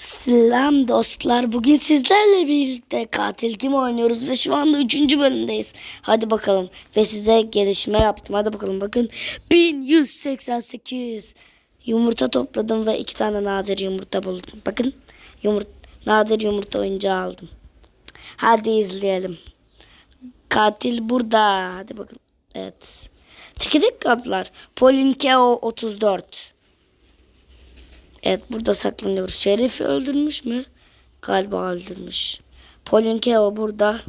Selam dostlar. Bugün sizlerle birlikte katil kim oynuyoruz ve şu anda 3. bölümdeyiz. Hadi bakalım. Ve size gelişme yaptım. Hadi bakalım bakın. 1188 yumurta topladım ve iki tane nadir yumurta buldum. Bakın yumurta, nadir yumurta oyuncağı aldım. Hadi izleyelim. Katil burada. Hadi bakın. Evet. Teki tek adlar. Polinkeo 34. Evet burada saklanıyoruz. Şerif'i öldürmüş mü? Galiba öldürmüş. Polinkeo burada.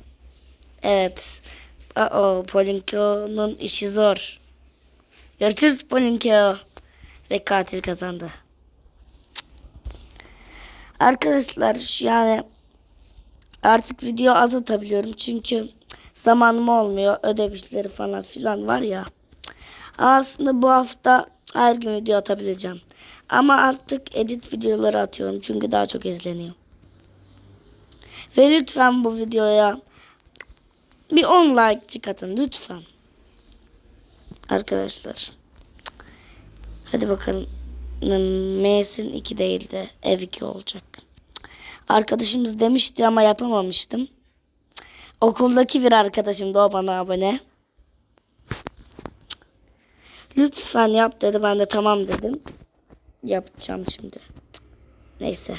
Evet. Aa, Polinkeo'nun işi zor. Görüşürüz Polinkeo. Ve katil kazandı. Arkadaşlar yani artık video az atabiliyorum. Çünkü zamanım olmuyor. Ödev işleri falan filan var ya. Aslında bu hafta her gün video atabileceğim. Ama artık edit videoları atıyorum çünkü daha çok izleniyor. Ve lütfen bu videoya bir 10 like çıkartın lütfen. Arkadaşlar. Hadi bakalım. M'sin 2 değil de ev 2 olacak. Arkadaşımız demişti ama yapamamıştım. Okuldaki bir arkadaşım da o bana abone. Lütfen yap dedi. Ben de tamam dedim. Yapacağım şimdi. Neyse.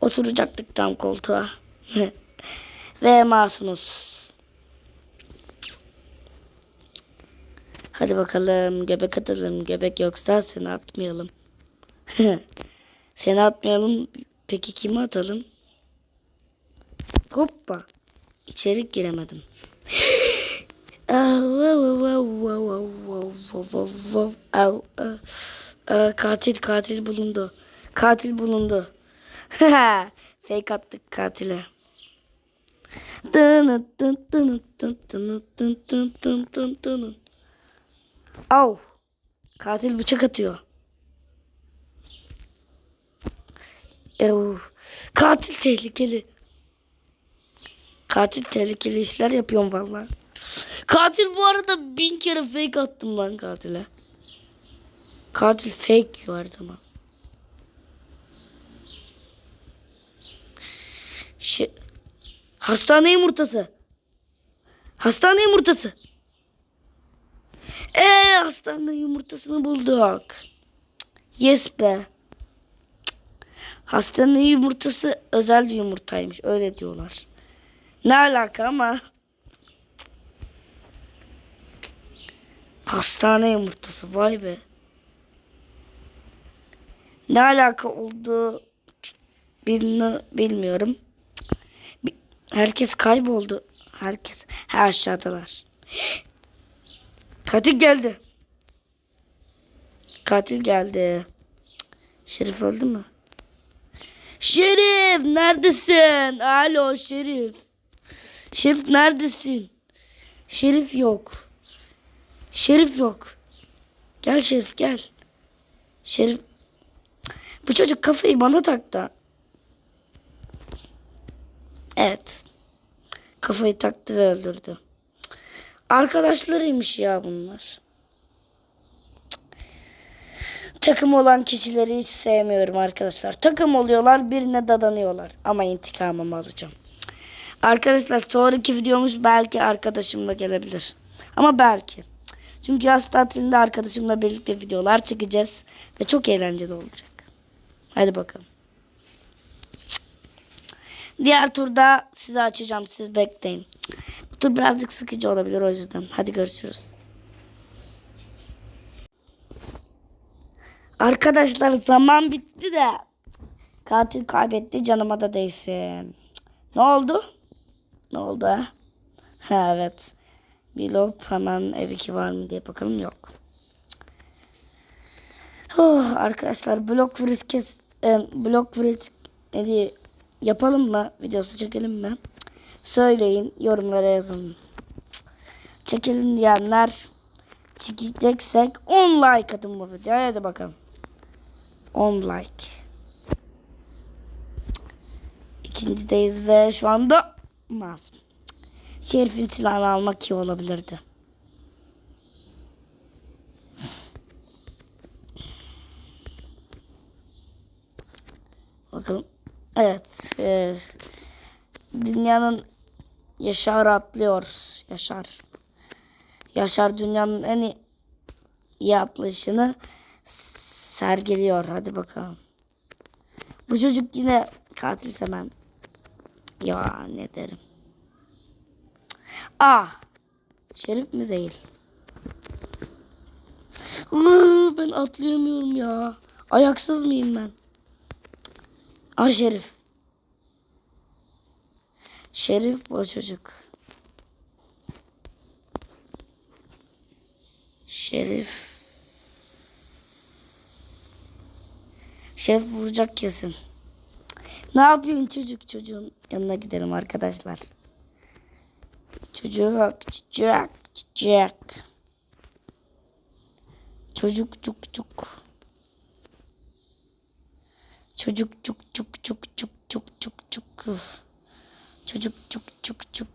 Oturacaktık tam koltuğa. Ve masumuz. Hadi bakalım göbek atalım. Göbek yoksa seni atmayalım. seni atmayalım. Peki kimi atalım? Hoppa. İçeri giremedim. Aa, Katil katil bulundu. Katil bulundu. Fake attık katile. Au. Katil bıçak atıyor. Ev. Katil tehlikeli. Katil tehlikeli işler yapıyorum vallahi. Katil bu arada bin kere fake attım lan katile. Katil fake her zaman. Şey, hastane yumurtası. Hastane yumurtası. Eee hastane yumurtasını bulduk. Yes be. Hastane yumurtası özel yumurtaymış. Öyle diyorlar. Ne alaka ama. Hastane yumurtası vay be. Ne alaka olduğu bilmi- bilmiyorum. Bi- Herkes kayboldu. Herkes. Ha aşağıdalar. Katil geldi. Katil geldi. Şerif öldü mü? Şerif neredesin? Alo Şerif. Şerif neredesin? Şerif yok. Şerif yok. Gel Şerif gel. Şerif. Bu çocuk kafayı bana taktı. Evet. Kafayı taktı ve öldürdü. Arkadaşlarıymış ya bunlar. Takım olan kişileri hiç sevmiyorum arkadaşlar. Takım oluyorlar birine dadanıyorlar. Ama intikamımı alacağım. Arkadaşlar sonraki videomuz belki arkadaşımla gelebilir. Ama belki. Çünkü yaz tatilinde arkadaşımla birlikte videolar çekeceğiz. Ve çok eğlenceli olacak. Hadi bakalım. Diğer turda size açacağım. Siz bekleyin. Bu tur birazcık sıkıcı olabilir o yüzden. Hadi görüşürüz. Arkadaşlar zaman bitti de. Katil kaybetti canıma da değsin. Ne oldu? Ne oldu ha? Ha evet. Bilop hemen ev 2 var mı diye bakalım yok. Oh, arkadaşlar blok frisk kes, e, blok frisk ne diye yapalım mı? Videosu çekelim mi? Söyleyin yorumlara yazın. Çekelim diyenler çekeceksek 10 like atın bu videoya. Hadi bakalım. 10 like. İkincideyiz ve şu anda masum. Şerif'in silahını almak iyi olabilirdi. Bakalım Evet. e, dünyanın Yaşar atlıyor. Yaşar. Yaşar dünyanın en iyi, iyi atlayışını sergiliyor. Hadi bakalım. Bu çocuk yine katilse ben ya ne derim. Ah. Şerif mi değil? Ben atlayamıyorum ya. Ayaksız mıyım ben? Ah Şerif. Şerif o çocuk. Şerif. Şerif vuracak kesin. Ne yapıyorsun çocuk? Çocuğun yanına gidelim arkadaşlar. Çocuk, çocuk, çocuk. Çocuk, çuk, çuk. Çocuk, çuk, çuk, çuk, çuk, çuk, çuk, çuk. Çocuk, çuk, çuk, çuk.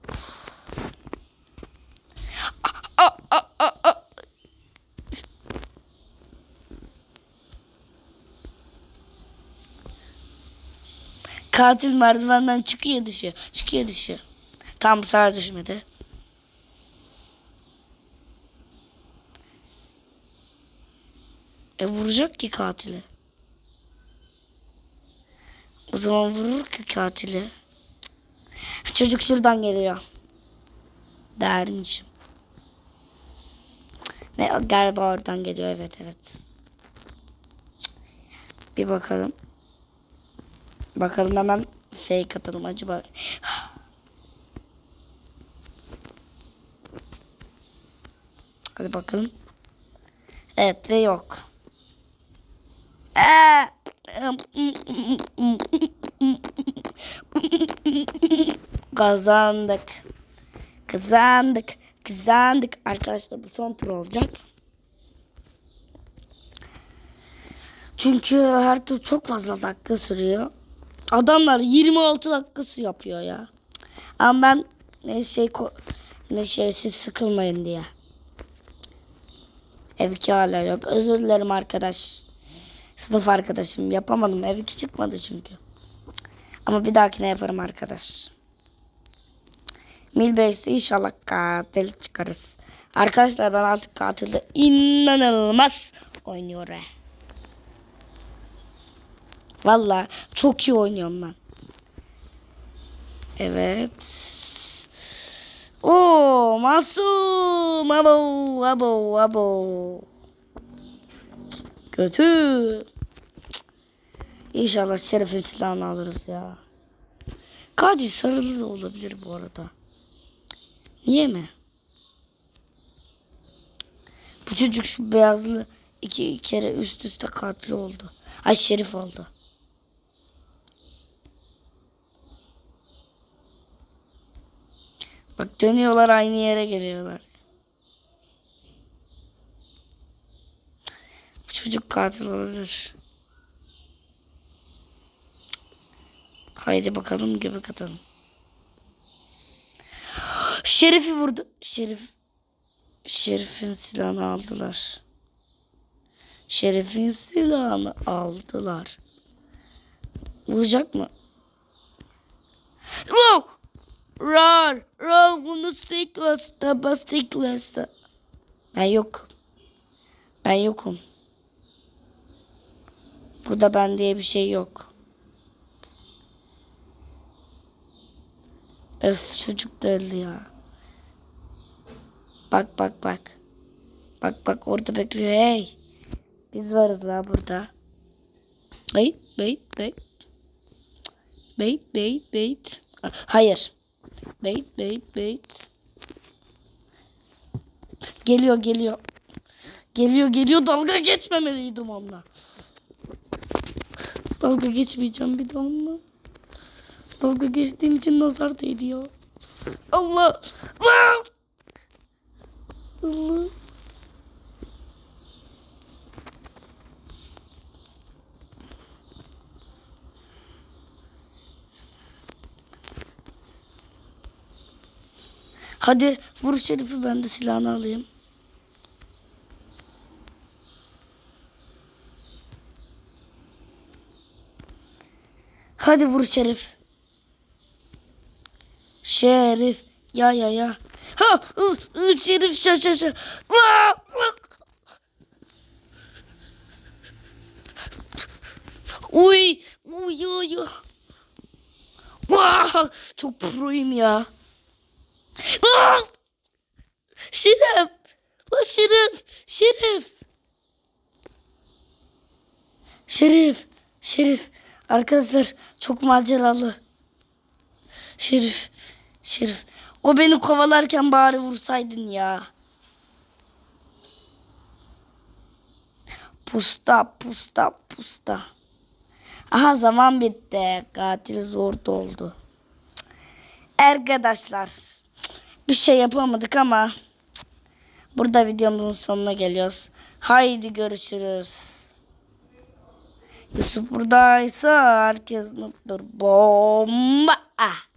Katil merdivenden çıkıyor dışı. Çıkıyor dışı. Tam bu sefer düşmedi. E vuracak ki katili. O zaman vurur ki katili. Çocuk şuradan geliyor. Dermişim. Ne galiba oradan geliyor evet evet. Bir bakalım. Bakalım hemen fake atalım acaba. Hadi bakalım. Evet ve yok. Aa! Kazandık. Kazandık. Kazandık. Arkadaşlar bu son tur olacak. Çünkü her tur çok fazla dakika sürüyor. Adamlar 26 dakikası yapıyor ya. Ama ben ne şey ne şey siz sıkılmayın diye. Ev iki hala yok. Özür dilerim arkadaş. Sınıf arkadaşım yapamadım. Ev iki çıkmadı çünkü. Ama bir dahakine yaparım arkadaş. Milbase'de inşallah katil çıkarız. Arkadaşlar ben artık katilde inanılmaz oynuyorum. Valla çok iyi oynuyorum ben. Evet. Oo masum. Abo abo abo. Kötü. İnşallah şerefin silahını alırız ya. Kadir sarılı da olabilir bu arada. Niye mi? Bu çocuk şu beyazlı iki kere üst üste katil oldu. Ay şerif oldu. Bak dönüyorlar aynı yere geliyorlar. Bu çocuk katil olabilir. Haydi bakalım göbek atalım. Şerif'i vurdu. Şerif. Şerif'in silahını aldılar. Şerif'in silahını aldılar. Vuracak mı? Look! Rar! Rar bunu stiklasta bastiklasta. Ben yok. Ben yokum. Burada ben diye bir şey yok. Öf çocuk da öldü ya. Bak bak bak. Bak bak orada bekliyor hey. Biz varız la burada. Wait wait wait. Wait wait wait. Hayır. Wait wait wait. Geliyor geliyor. Geliyor geliyor dalga geçmemeliydim onunla. Dalga geçmeyeceğim bir de onunla. Dalga geçtiğim için nazar değdi ya. Allah. Allah. Allah. Hadi vur Şerif'i ben de silahını alayım. Hadi vur Şerif. Şerif. Ya ya ya. Ha, Şerif şa şa şa. Uy, uy, uy. uy. Çok proyum ya. Aa! Şerif. La Şerif. Şerif. Şerif. Şerif. Arkadaşlar çok maceralı. Şerif. Şerif. O beni kovalarken bari vursaydın ya. Pusta pusta pusta. Aha zaman bitti. Katil zor doldu. Arkadaşlar bir şey yapamadık ama burada videomuzun sonuna geliyoruz. Haydi görüşürüz. Yusuf buradaysa herkes mutludur. Bomba. Ah.